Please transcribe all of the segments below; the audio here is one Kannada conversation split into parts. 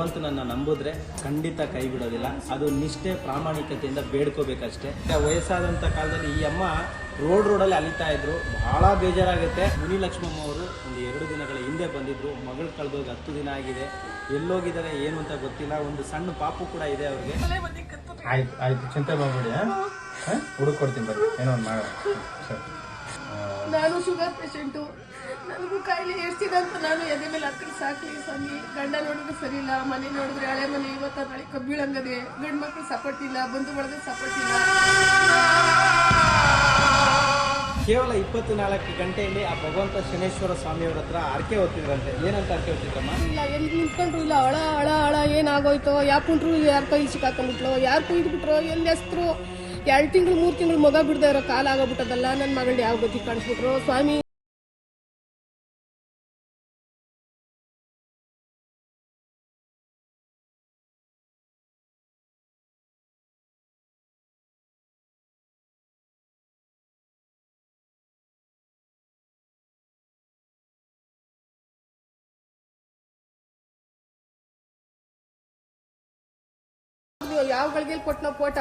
ಭಗವಂತನನ್ನ ನಂಬಿದ್ರೆ ಖಂಡಿತ ಕೈ ಬಿಡೋದಿಲ್ಲ. ಅದು ನಿಷ್ಠೆ ಪ್ರಾಮಾಣಿಕತೆಯಿಂದ ಬೇಡ್ಕೋಬೇಕಷ್ಟೇ. ವಯಸ್ಸಾದಂಥ ಕಾಲದಲ್ಲಿ ಈ ಅಮ್ಮ ರೋಡ್ ರೋಡಲ್ಲಿ ಅಲಿತಾ ಇದ್ರು. ಬಹಳ ಬೇಜಾರಾಗುತ್ತೆ. ಮುನಿ ಲಕ್ಷ್ಮಮ್ಮ ಅವರು ಒಂದು ಎರಡು ದಿನಗಳ ಹಿಂದೆ ಬಂದಿದ್ರು. ಮಗಳು ಕಳೆದೋಗಿ ಹತ್ತು ದಿನ ಆಗಿದೆ. ಎಲ್ಲೋಗಿದ್ದಾರೆ ಏನು ಅಂತ ಗೊತ್ತಿಲ್ಲ. ಒಂದು ಸಣ್ಣ ಪಾಪು ಕೂಡ ಇದೆ ಅವ್ರಿಗೆ. ಆಯ್ತು ಆಯ್ತು. ಚಿಂತೆ ಮಾಡ್ಬೇಡಿ ಹುಡುಕ್ ಕೊಡ್ತೀನಿ ಬರ್ರಿ. ಏನೋ ಒಂದು ಮಾಡೋಣ ಸರಿ. ನಾನು ಶುಗರ್ ಪೇಷಂಟು. ನನಗೂ ಕಾಯಿಲೆ ಅಂತ ನಾನು ಎದೆ ಮೇಲೆ ಹತ್ತಿರ ಸಾಕಲಿ ಸ್ವಾಮಿ. ಗಂಡ ನೋಡಿದ್ರೆ ಸರಿ ಇಲ್ಲ ಮನೆ ನೋಡಿದ್ರೆ ಹಳೆ ಮನೆ ಇವತ್ತ ನಾಳೆ ಕಬ್ಬಿಳಂಗದೆ ಗಂಡು ಮಕ್ಕಳು ಸಪೋರ್ಟ್ ಇಲ್ಲ ಬಂಧು ಬಳಗ ಸಪೋರ್ಟ್ ಇಲ್ಲ. ಕೇವಲ ಇಪ್ಪತ್ತು ನಾಲ್ಕು ಗಂಟೆಯಲ್ಲಿ ಆ ಭಗವಂತ ಶನೇಶ್ವರ ಸ್ವಾಮಿಯವ್ರ ಹತ್ರ ಆರ್ಕೆ ಓದ್ತಿದ್ರಂತೆ ಏನಂತ ಆರ್ಕೆ ಓದ್ತಿದ್ದಮ್ಮ ಇಲ್ಲ ಎಲ್ಲಿ ನಿಂತ್ಕೊಂಡ್ರು ಇಲ್ಲ. ಅಳ ಅಳ ಅಳ ಏನಾಗೋಯ್ತೋ. ಯಾಕೆ ಕುಂಟ್ರು ಯಾರ ಕೈ ಸಿಕ್ಕಾಕೊಂಡ್ಬಿಟ್ಲು ಯಾರು ಕುಯ್ದುಬಿಟ್ರು ಎಲ್ಲಿ ಹೆಸ್ರು ಎರಡು ತಿಂಗಳು ಮೂರು ತಿಂಗಳು ಮಗ ಬಿಡದೆ ಇರೋ ಕಾಲ ಆಗೋಗ್ಬಿಟ್ಟದಲ್ಲ. ನನ್ನ ಮಗಳು ಯಾವ ಗತಿ ಕಾಣಿಸ್ಬಿಟ್ರು. ಸ್ವಾಮಿ ಯಾವ ಗಳಿಗೆಲ್ಲಿ ಕೊಟ್ಟನೋ ಕೋಟ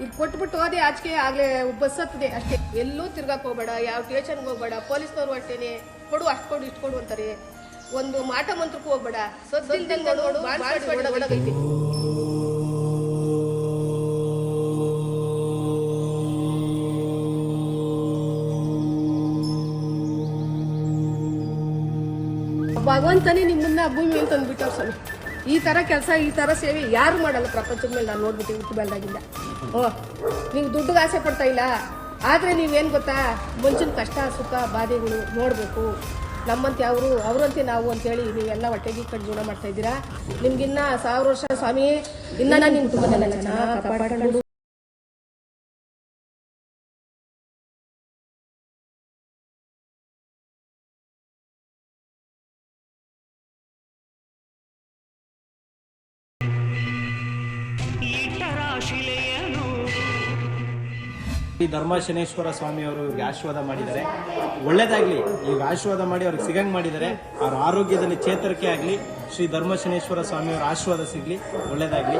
ಇಲ್ಲಿ ಕೊಟ್ಬಿಟ್ಟು ಹೋದೆ ಆಚೆಗೆ ಆಗ್ಲೇ ಬಸ್ ಹತ್ತದೆ ಅಷ್ಟೇ. ಎಲ್ಲೂ ತಿರ್ಗಾಕ್ ಹೋಗ್ಬೇಡ ಯಾವ ಟೇಷನ್ಗೆ ಹೋಗ್ಬೇಡ ಪೊಲೀಸ್ನವ್ರು ಅಷ್ಟೇನೆ ಕೊಡು ಅಷ್ಟು ಕೊಡು ಇಷ್ಟು ಕೊಡು ಅಂತಾರೆ. ಒಂದು ಮಾಟ ಮಂತ್ರಕ್ಕೂ ಹೋಗ್ಬೇಡ. ಸದ್ದಿಲ್ದಂಗೆ ನೋಡು ಒಳಗೈತಿ. ಭಗವಂತನೇ ನಿಮ್ಮನ್ನ ಭೂಮಿ ಮೇಲೆ ತಂದ್ಬಿಟ್ಟವ್ರ ಸ್ವಾಮಿ. ಈ ತರ ಕೆಲಸ, ಈ ತರ ಸೇವೆ ಯಾರು ಮಾಡಲ್ಲ ಪ್ರಪಂಚದ ಮೇಲೆ ನಾನು ನೋಡ್ಬಿಟ್ಟು ಹುಟ್ಟು ಬೆಳೆದಾಗಿಂದ ಓ, ನೀವು ದುಡ್ಡಿಗೆ ಆಸೆ ಪಡ್ತಾ ಇಲ್ಲ. ಆದರೆ ನೀವೇನು ಗೊತ್ತಾ? ಮುಂಚಿನ ಕಷ್ಟ, ಸುಖ, ಬಾಧೆಗಳು ನೋಡಬೇಕು. ನಮ್ಮಂತೆ ಅವರು, ಅವರಂತೆ ನಾವು ಅಂತೇಳಿ ನೀವೆಲ್ಲ ಹೊಟ್ಟೆಗೆ ಕಟ್ಟು ಜೀವನ ಮಾಡ್ತಾ ಇದ್ದೀರಾ? ನಿಮ್ಗಿನ್ನ ಸಾವಿರ ವರ್ಷ ಸ್ವಾಮಿ, ಇನ್ನ ನಾನು ನಿಮ್ಮ ತುಂಬ ಚೆನ್ನಾಗಿ ಕಾಪಾಡ್ಕೊಂಡು ಈ ಧರ್ಮಶನೇಶ್ವರ ಸ್ವಾಮಿ ಅವರು ಇವ್ರಿಗೆ ಆಶೀರ್ವಾದ ಮಾಡಿದ್ದಾರೆ. ಒಳ್ಳೇದಾಗ್ಲಿ, ಈಗ ಆಶೀರ್ವಾದ ಮಾಡಿ ಅವ್ರಿಗೆ ಸಿಗಂಗ್ ಮಾಡಿದ್ದಾರೆ. ಅವ್ರ ಆರೋಗ್ಯದಲ್ಲಿ ಚೇತರಿಕೆ ಆಗಲಿ, ಶ್ರೀ ಧರ್ಮಶನೇಶ್ವರ ಸ್ವಾಮಿ ಅವರ ಆಶೀರ್ವಾದ ಸಿಗಲಿ, ಒಳ್ಳೇದಾಗ್ಲಿ.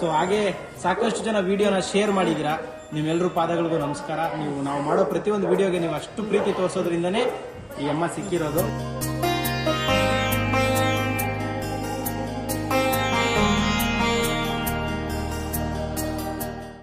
ಸೊ ಹಾಗೆ ಸಾಕಷ್ಟು ಜನ ವಿಡಿಯೋನ ಶೇರ್ ಮಾಡಿದ್ದೀರಾ? ನಿಮ್ಮೆಲ್ಲರೂ ಪಾದಗಳಿಗೂ ನಮಸ್ಕಾರ. ನೀವು ನಾವು ಮಾಡೋ ಪ್ರತಿಯೊಂದು ವಿಡಿಯೋಗೆ ನೀವು ಅಷ್ಟು ಪ್ರೀತಿ ತೋರಿಸೋದ್ರಿಂದನೇ ಈ ಅಮ್ಮ ಸಿಕ್ಕಿರೋದು.